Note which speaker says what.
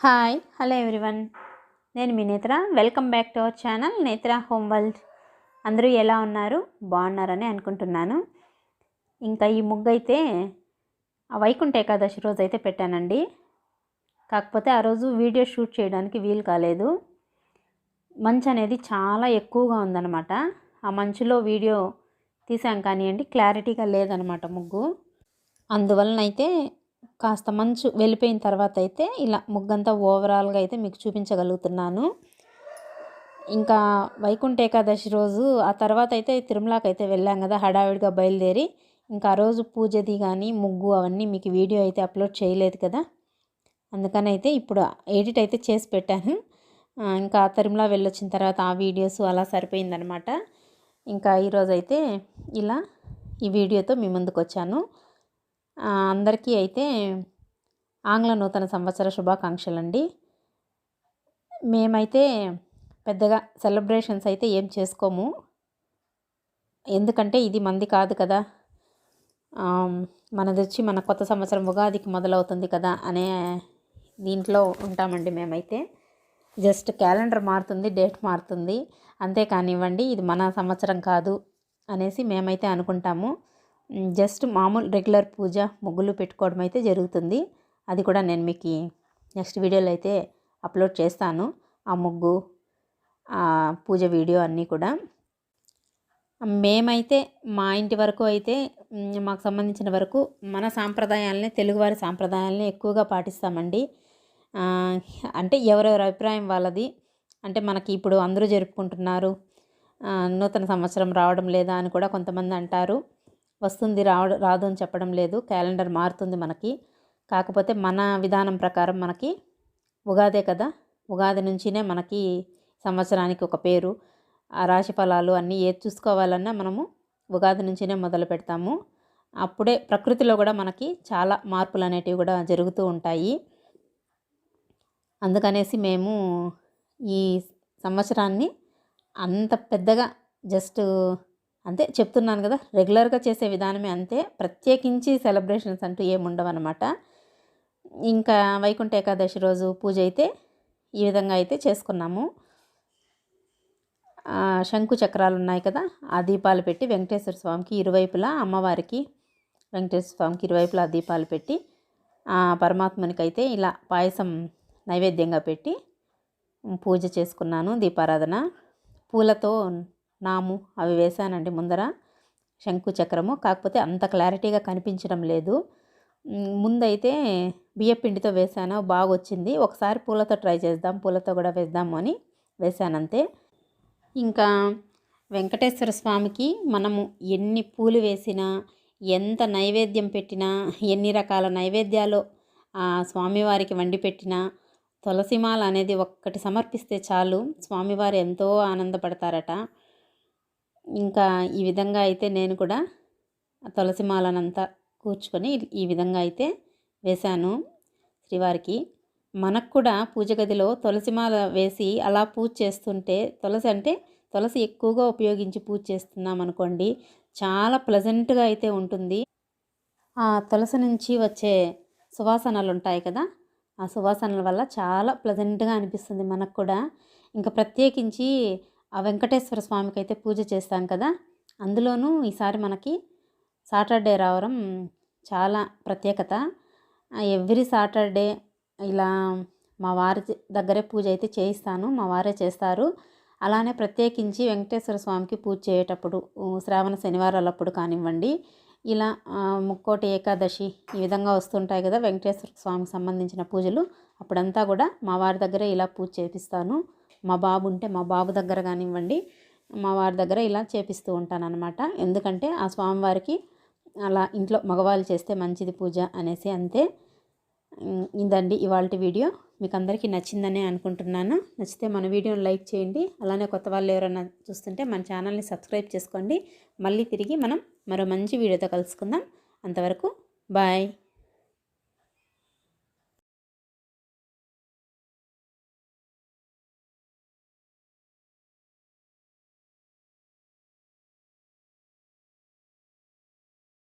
Speaker 1: Hi hello everyone నేను మీ Netra. Welcome back to our channel Netra home world అందరూ ఎలా ఉన్నారు? బాగున్నారని అనుకుంటున్నాను. ఇంకా ఈ ముగ్గు అయితే ఆ వైకుంఠ ఏకాదశి రోజు అయితే పెట్టానండి. కాకపోతే ఆ రోజు వీడియో షూట్ చేయడానికి వీలు కాలేదు. మంచు అనేది చాలా ఎక్కువగా ఉందన్నమాట. ఆ మంచులో వీడియో తీసాం కానివ్వండి క్లారిటీగా లేదనమాట ముగ్గు. అందువలన అయితే కాస్త మంచు వెళ్ళిపోయిన తర్వాత అయితే ఇలా ముగ్గంతా ఓవరాల్గా అయితే మీకు చూపించగలుగుతున్నాను. ఇంకా వైకుంఠ ఏకాదశి రోజు ఆ తర్వాత అయితే తిరుమలకి అయితే వెళ్ళాం కదా హడావిడిగా బయలుదేరి. ఇంకా ఆ రోజు పూజది కానీ ముగ్గు అవన్నీ మీకు వీడియో అయితే అప్లోడ్ చేయలేదు కదా. అందుకని అయితే ఇప్పుడు ఎడిట్ అయితే చేసి పెట్టాను. ఇంకా తిరుమల వెళ్ళొచ్చిన తర్వాత ఆ వీడియోస్ అలా సరిపోయిందనమాట. ఇంకా ఈరోజైతే ఇలా ఈ వీడియోతో మీ ముందుకు వచ్చాను అందరికీ అయితే ఆంగ్ల నూతన సంవత్సర శుభాకాంక్షలు అండి మేమైతే పెద్దగా సెలబ్రేషన్స్ అయితే ఏం చేసుకోము. ఎందుకంటే ఇది మంది కాదు కదా. మనది వచ్చి మన కొత్త సంవత్సరం ఉగాదికి మొదలవుతుంది కదా అనే దీంట్లో ఉంటామండి మేమైతే. జస్ట్ క్యాలెండర్ మారుతుంది డేట్ మారుతుంది. అంతే కానివ్వండి ఇది మన సంవత్సరం కాదు అనేసి మేమైతే అనుకుంటాము. జస్ట్ మామూలు రెగ్యులర్ పూజ ముగ్గులు పెట్టుకోవడం అయితే జరుగుతుంది. అది కూడా నేను మీకు నెక్స్ట్ వీడియోలో అయితే అప్లోడ్ చేస్తాను. ఆ ముగ్గు ఆ పూజ వీడియో అన్నీ కూడా. మేమైతే మా ఇంటి వరకు అయితే మాకు సంబంధించిన వరకు మన సాంప్రదాయాలని తెలుగువారి సాంప్రదాయాలని ఎక్కువగా పాటిస్తామండి. అంటే ఎవరెవరి అభిప్రాయం వాళ్ళది. అంటే మనకి ఇప్పుడు అందరూ జరుపుకుంటున్నారు. నూతన సంవత్సరం రావడం లేదా అని కూడా కొంతమంది అంటారు. వస్తుంది రావ రాదు అని చెప్పడం లేదు. క్యాలెండర్ మారుతుంది మనకి. కాకపోతే మన విధానం ప్రకారం మనకి ఉగాదే కదా. ఉగాది నుంచినే మనకి సంవత్సరానికి ఒక పేరు. ఆ రాశి ఫలాలు అన్నీ ఏది చూసుకోవాలన్నా మనము ఉగాది నుంచినే మొదలు పెడతాము. అప్పుడే ప్రకృతిలో కూడా మనకి చాలా మార్పులు అనేటివి కూడా జరుగుతూ ఉంటాయి. అందుకనేసి మేము ఈ సంవత్సరాన్ని అంత పెద్దగా జస్ట్ అంతే చెప్తున్నాను కదా రెగ్యులర్గా చేసే విధానమే అంతే. ప్రత్యేకించి సెలబ్రేషన్స్ అంటూ ఏమి ఇంకా వైకుంఠ ఏకాదశి రోజు పూజ అయితే ఈ విధంగా అయితే చేసుకున్నాము. శంకు చక్రాలు ఉన్నాయి కదా ఆ దీపాలు పెట్టి వెంకటేశ్వర స్వామికి ఇరువైపులా అమ్మవారికి వెంకటేశ్వర స్వామికి ఇరువైపులా దీపాలు పెట్టి పరమాత్మనికి అయితే ఇలా పాయసం నైవేద్యంగా పెట్టి పూజ చేసుకున్నాను దీపారాధన. పూలతో నాము అవి వేశానండి ముందర. శంకు చక్రము. కాకపోతే అంత క్లారిటీగా కనిపించడం లేదు. ముందైతే బియ్యపిండితో వేశాను. బాగా వచ్చింది ఒకసారి పూలతో ట్రై చేద్దాం. పూలతో కూడా వేద్దాము అని వేశానంతే. ఇంకా వెంకటేశ్వర స్వామికి మనము ఎన్ని పూలు వేసినా ఎంత నైవేద్యం పెట్టినా ఎన్ని రకాల నైవేద్యాలు ఆ స్వామివారికి వండి పెట్టినా తులసిమాల అనేది ఒక్కటి సమర్పిస్తే చాలు. స్వామివారు ఎంతో ఆనందపడతారట. ఇంకా ఈ విధంగా అయితే నేను కూడా తులసి మాలనంతా కూర్చుకొని ఈ విధంగా అయితే వేశాను శ్రీవారికి. మనకు కూడా పూజ గదిలో తులసి మాల వేసి అలా పూజ చేస్తుంటే తులసి అంటే తులసి ఎక్కువగా ఉపయోగించి పూజ చేస్తున్నాం అనుకోండి చాలా ప్లెజెంట్గా అయితే ఉంటుంది. ఆ తులసి నుంచి వచ్చే సువాసనలు ఉంటాయి కదా ఆ సువాసనల వల్ల చాలా ప్లెజెంట్గా అనిపిస్తుంది మనకు కూడా. ఇంకా ప్రత్యేకించి ఆ వెంకటేశ్వర స్వామికి అయితే పూజ చేస్తాం కదా. అందులోనూ ఈసారి మనకి సాటర్డే రావడం చాలా ప్రత్యేకత. ఎవ్రీ సాటర్డే ఇలా మా వారి దగ్గరే పూజ అయితే చేయిస్తాను మా వారే చేస్తారు. అలానే ప్రత్యేకించి వెంకటేశ్వర స్వామికి పూజ చేయేటప్పుడు శ్రావణ శనివారాలప్పుడు కానివ్వండి ఇలా ముక్కోటి ఏకాదశి ఈ విధంగా వస్తుంటాయి కదా వెంకటేశ్వర స్వామికి సంబంధించిన పూజలు అప్పుడంతా కూడా మా వారి దగ్గరే ఇలా పూజ చేపిస్తాను. మా బాబు ఉంటే మా బాబు దగ్గర కానివ్వండి మా వారి దగ్గర ఇలా చేపిస్తూ ఉంటాను అనమాట ఎందుకంటే ఆ స్వామివారికి అలా ఇంట్లో మగవాళ్ళు చేస్తే మంచిది పూజ అనేసి అంతే. ఇదండి ఇవాళ వీడియో. మీకు అందరికీ నచ్చిందనే అనుకుంటున్నాను. నచ్చితే మన వీడియోని లైక్ చేయండి. అలానే కొత్త వాళ్ళు ఎవరైనా చూస్తుంటే మన ఛానల్ని సబ్స్క్రైబ్ చేసుకోండి. మళ్ళీ తిరిగి మనం మరో మంచి వీడియోతో కలుసుకుందాం. అంతవరకు బాయ్.